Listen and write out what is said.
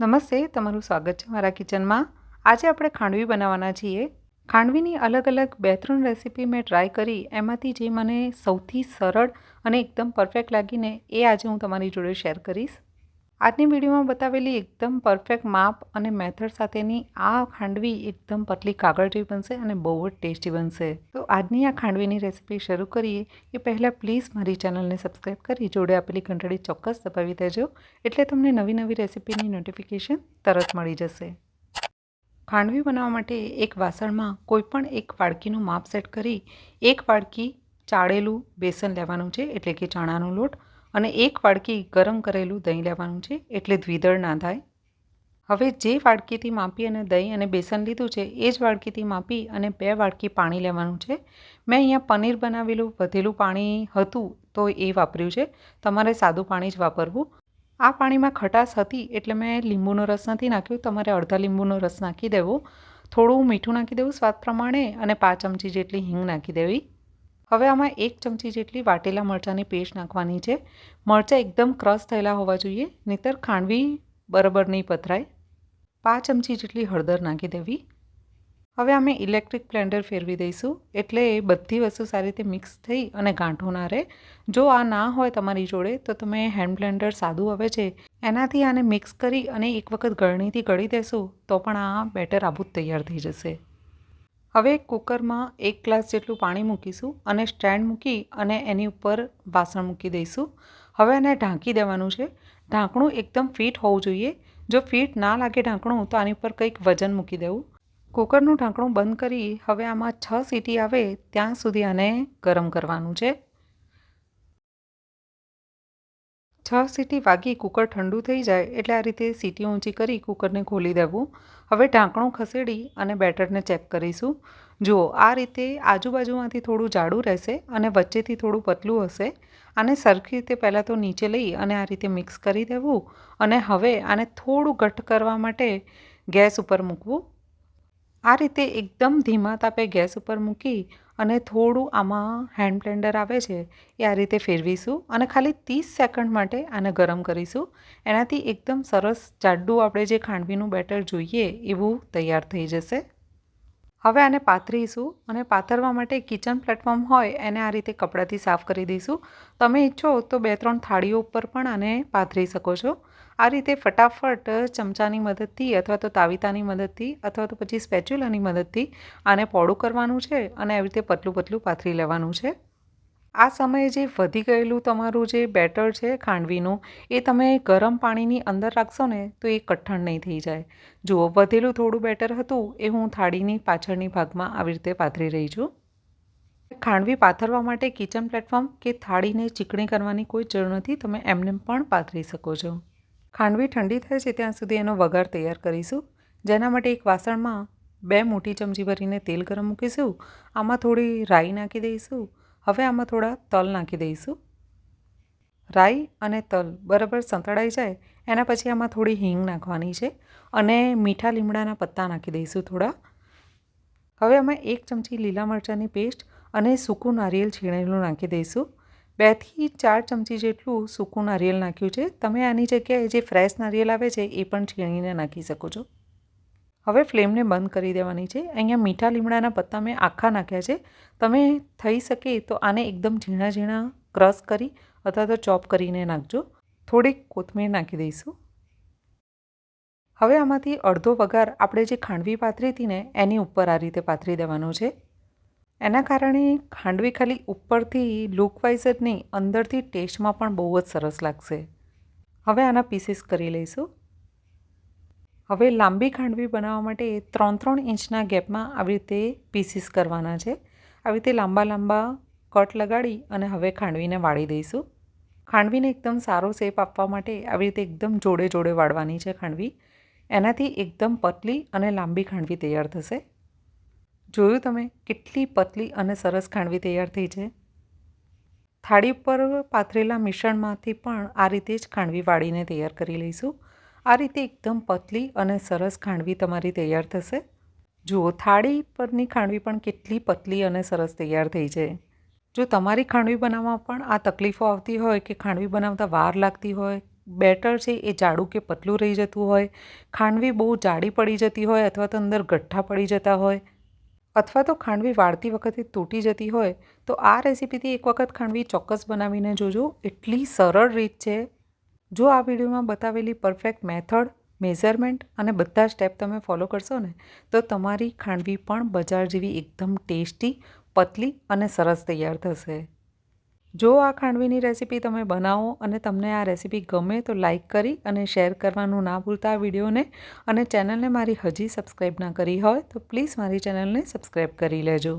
નમસ્તે, તમારું સ્વાગત છે મારા કિચનમાં. આજે આપણે ખાંડવી બનાવવાના છીએ. ખાંડવીની અલગ અલગ બે ત્રણ રેસીપી મેં ટ્રાય કરી. એમાંથી જે મને સૌથી સરળ અને એકદમ પરફેક્ટ લાગીને એ આજે હું તમારી જોડે શેર કરીશ. આજની વિડીયોમાં બતાવેલી એકદમ પરફેક્ટ માપ અને મેથડ સાથેની આ ખાંડવી એકદમ પતલી કાગળ જેવી બનશે અને બહુ જ ટેસ્ટી બનશે. તો આજની આ ખાંડવીની રેસીપી શરૂ કરીએ એ પહેલાં પ્લીઝ મારી ચેનલને સબસ્ક્રાઈબ કરી જોડે આપેલી ઘંટડી ચોક્કસ દબાવી દેજો, એટલે તમને નવી નવી રેસીપીની નોટિફિકેશન તરત મળી જશે. ખાંડવી બનાવવા માટે એક વાસણમાં કોઈપણ એક વાડકીનું માપ સેટ કરી, એક વાડકી ચાળેલું બેસન લેવાનું છે, એટલે કે ચણાનો લોટ અને એક વાડકી ગરમ કરેલું દહીં લેવાનું છે, એટલે દ્વિદળ ના થાય. હવે જે વાડકીથી માપી અને દહીં અને બેસન લીધું છે, એ જ વાડકીથી માપી અને બે વાડકી પાણી લેવાનું છે. મેં અહીંયા પનીર બનાવેલું, વધેલું પાણી હતું તો એ વાપર્યું છે. તમારે સાદું પાણી જ વાપરવું. આ પાણીમાં ખટાશ હતી, એટલે મેં લીંબુનો રસ નથી નાખ્યો. તમારે અડધા લીંબુનો રસ નાખી દેવો. થોડું મીઠું નાખી દેવું, સ્વાદ પ્રમાણે, અને પાંચ ચમચી જેટલી હિંગ નાખી દેવી. હવે આમાં એક ચમચી જેટલી વાટેલા મરચાંની પેસ્ટ નાખવાની છે. મરચાં એકદમ ક્રશ થયેલા હોવા જોઈએ, નહીતર ખાંડવી બરાબર નહીં પથરાય. પાંચ ચમચી જેટલી હળદર નાખી દેવી. હવે અમે ઇલેક્ટ્રિક બ્લેન્ડર ફેરવી દઈશું, એટલે એ બધી વસ્તુ સારી રીતે મિક્સ થઈ અને ગાંઠો ના રહે. જો આ ના હોય તમારી જોડે, તો તમે હેન્ડ બ્લેન્ડર સાદું આવે છે, એનાથી આને મિક્સ કરી અને એક વખત ગળણીથી ગળી દેશો, તો પણ આ બેટર આબૂત તૈયાર થઈ જશે. હવે કુકરમાં એક ગ્લાસ જેટલું પાણી મૂકીશું અને સ્ટેન્ડ મૂકી અને એની ઉપર વાસણ મૂકી દઈશું. હવે એને ઢાંકી દેવાનું છે. ઢાંકણું એકદમ ફિટ હોવું જોઈએ. જો ફિટ ના લાગે ઢાંકણું, તો આની ઉપર કંઈક વજન મૂકી દેવું. કુકરનું ઢાંકણું બંધ કરી હવે આમાં છ સીટી આવે ત્યાં સુધી આને ગરમ કરવાનું છે. છ સીટી વાગી કુકર ઠંડુ થઈ જાય એટલે આ રીતે સીટી ઊંચી કરી કુકરને ખોલી દેવું. હવે ઢાંકણું ખસેડી અને બેટરને ચેક કરીશું. જુઓ, આ રીતે આજુબાજુમાંથી થોડું જાડું રહેશે અને વચ્ચેથી થોડું પતલું હશે. આને સરખી રીતે પહેલાં તો નીચે લઈ અને આ રીતે મિક્સ કરી દેવું અને હવે આને થોડું ઘટ્ટ કરવા માટે ગેસ ઉપર મૂકવું. આ રીતે એકદમ ધીમા તાપે ગેસ ઉપર મૂકી અને થોડું આમાં હેન્ડ બ્લેન્ડર આવે છે, એ આ રીતે ફેરવીશું અને ખાલી ત્રીસ સેકન્ડ માટે આને ગરમ કરીશું. એનાથી એકદમ સરસ જાડું આપણે જે ખાંડવીનું બેટર જોઈએ, એવું તૈયાર થઈ જશે. હવે આને પાથરીશું અને પાથરવા માટે કિચન પ્લેટફોર્મ હોય એને આ રીતે કપડાથી સાફ કરી દઈશું. તમે ઈચ્છો તો બે ત્રણ થાળીઓ ઉપર પણ આને પાથરી શકો છો. આ રીતે ફટાફટ ચમચાની મદદથી અથવા તો તાવીતાની મદદથી અથવા તો પછી સ્પેચ્યુલાની મદદથી આને પોળું કરવાનું છે અને આવી રીતે પતલું પતલું પાથરી લેવાનું છે. આ સમયે જે વધી ગયેલું તમારું જે બેટર છે ખાંડવીનું, એ તમે ગરમ પાણીની અંદર રાખશો ને, તો એ કઠણ નહીં થઈ જાય. જુઓ, વધેલું થોડું બેટર હતું, એ હું થાળીની પાછળની ભાગમાં આવી રીતે પાથરી રહી છું. ખાંડવી પાથરવા માટે કિચન પ્લેટફોર્મ કે થાળીને ચીકણી કરવાની કોઈ જરૂર નથી, તમે એમને પણ પાથરી શકો છો. ખાંડવી ઠંડી થાય છે ત્યાં સુધી એનો વઘાર તૈયાર કરીશું. જેના માટે એક વાસણમાં બે મોટી ચમચી ભરીને તેલ ગરમ મૂકીશું. આમાં થોડી રાઈ નાખી દઈશું. હવે આમાં થોડા તલ નાખી દઈશું. રાઈ અને તલ બરાબર સંતળાઈ જાય, એના પછી આમાં થોડી હિંગ નાખવાની છે અને મીઠા લીમડાના પત્તા નાખી દઈશું થોડા. હવે આમાં એક ચમચી લીલા મરચાંની પેસ્ટ અને સૂકું નારિયેલ છીણેલું નાખી દઈશું. બેથી ચાર ચમચી જેટલું સૂકું નારિયેલ નાખ્યું છે. તમે આની જગ્યાએ જે ફ્રેશ નારિયેલ આવે છે એ પણ છીણીને નાખી શકો છો. હવે ફ્લેમને બંધ કરી દેવાની છે. અહીંયા મીઠા લીમડાના પત્તા મેં આખા નાખ્યા છે. તમે થઈ શકે તો આને એકદમ ઝીણા ઝીણા ક્રશ કરી અથવા તો ચોપ કરીને નાખજો. થોડીક કોથમીર નાખી દઈશું. હવે આમાંથી અડધો વઘાર આપણે જે ખાંડવી પાથરી હતી ને, એની ઉપર આ રીતે પાથરી દેવાનો છે. એના કારણે ખાંડવી ખાલી ઉપરથી લુકવાઇઝ જ નહીં, અંદરથી ટેસ્ટમાં પણ બહુ જ સરસ લાગશે. હવે આના પીસીસ કરી લઈશું. હવે લાંબી ખાંડવી બનાવવા માટે ત્રણ ત્રણ ઇંચના ગેપમાં આવી રીતે પીસીસ કરવાના છે. આવી રીતે લાંબા લાંબા કટ લગાડી અને હવે ખાંડવીને વાળી દઈશું. ખાંડવીને એકદમ સારો શેપ આપવા માટે આવી રીતે એકદમ જોડે જોડે વાળવાની છે ખાંડવી. એનાથી એકદમ પતલી અને લાંબી ખાંડવી તૈયાર થશે. જોયું તમે કેટલી પતલી અને સરસ ખાંડવી તૈયાર થઈ છે? થાળી પર પાથરેલા મિશ્રણમાંથી પણ આ રીતે જ ખાંડવી વાળીને તૈયાર કરી લઈશું. આ રીતે એકદમ પતલી અને સરસ ખાંડવી તમારી તૈયાર થશે. જુઓ, થાળી પરની ખાંડવી પણ કેટલી પતલી અને સરસ તૈયાર થઈ છે. જો તમારી ખાંડવી બનાવવામાં પણ આ તકલીફો આવતી હોય કે ખાંડવી બનાવતા વાર લાગતી હોય, બેટર છે એ જાડું કે પતલું રહી જતું હોય, ખાંડવી બહુ જાડી પડી જતી હોય અથવા તો અંદર ગઠ્ઠા પડી જતા હોય, અથવા તો ખાંડવી વાળતી વખતે તૂટી જતી હોય, તો આ રેસીપીથી એક વખત ખાંડવી ચોક્કસ બનાવીને જોજો. એટલી સરળ રીત છે જો આ વિડીયોમાં બતાવેલી પરફેક્ટ મેથડ, મેઝરમેન્ટ અને બધા સ્ટેપ તમે ફોલો કરશો ને, તો તમારી ખાંડવી પણ બજાર જેવી એકદમ ટેસ્ટી, પતલી અને સરસ તૈયાર થશે. જો આ ખાંડવીની રેસીપી તમે બનાવો અને તમને આ રેસીપી ગમે તો લાઇક કરી અને શેર કરવાનું ના ભૂલતા આ વિડીયોને અને ચેનલને મારી હજી સબસ્ક્રાઈબ ના કરી હોય તો પ્લીઝ મારી ચેનલને સબસ્ક્રાઈબ કરી લેજો.